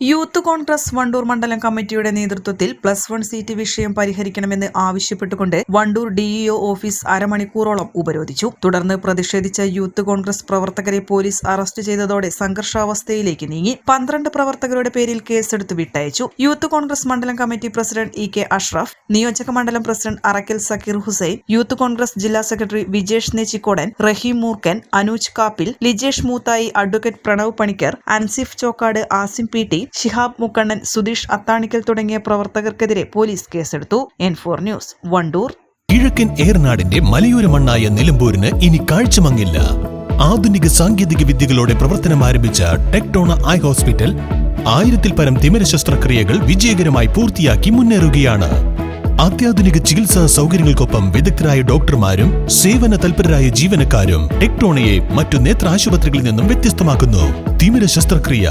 Youth Congress Wandoor മണ്ഡലം കമ്മിറ്റിയുടെ നേതൃത്വത്തിൽ പ്ലസ് വൺ സീറ്റ് വിഷയം പരിഹരിക്കണമെന്ന് ആവശ്യപ്പെട്ടുകൊണ്ട് വണ്ടൂർ ഡിഇഒ ഓഫീസ് അരമണിക്കൂറോളം ഉപരോധിച്ചു. തുടർന്ന് പ്രതിഷേധിച്ച യൂത്ത് കോൺഗ്രസ് പ്രവർത്തകരെ പോലീസ് അറസ്റ്റ് ചെയ്തതോടെ സംഘർഷാവസ്ഥയിലേക്ക് നീങ്ങി. പന്ത്രണ്ട് പ്രവർത്തകരുടെ പേരിൽ കേസെടുത്ത് വിട്ടയച്ചു. യൂത്ത് കോൺഗ്രസ് മണ്ഡലം committee president E K Ashraf നിയോജക മണ്ഡലം പ്രസിഡന്റ് അറക്കൽ സക്കീർ ഹുസൈൻ യൂത്ത് കോൺഗ്രസ് ജില്ലാ secretary Vijesh Nechikodan Rahim Moorkan Anuj Kappil Lijesh Moothayi advocate Pranav Panicker Ansif Chokkad Asim P T Shihab Mukkannan Sudheesh Athanikkal തുടങ്ങിയ പ്രവർത്തകർക്കെതിരെ പോലീസ് കേസെടുത്തു. N four news Wandoor. കിഴക്കൻ ഏറനാടിന്റെ മലയോര മണ്ണായ നിലമ്പൂരിന് ഇനി കാഴ്ചമങ്ങില്ല. ആധുനിക സാങ്കേതിക വിദ്യകളോടെ പ്രവർത്തനം ആരംഭിച്ച ടെക്ടോണ ഐ ഹോസ്പിറ്റൽ ആയിരത്തിൽ പരം തിമിര ശസ്ത്രക്രിയകൾ വിജയകരമായി പൂർത്തിയാക്കി മുന്നേറുകയാണ്. അത്യാധുനിക ചികിത്സാ സൗകര്യങ്ങൾക്കൊപ്പം വിദഗ്ധരായ ഡോക്ടർമാരും സേവന തൽപരരായ ജീവനക്കാരും ടെക്ടോണയെ മറ്റു നേത്ര ആശുപത്രികളിൽ നിന്നും വ്യത്യസ്തമാക്കുന്നു. തിമിര ശസ്ത്രക്രിയ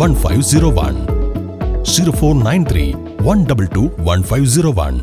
One five zero one zero four nine three one double two one five zero one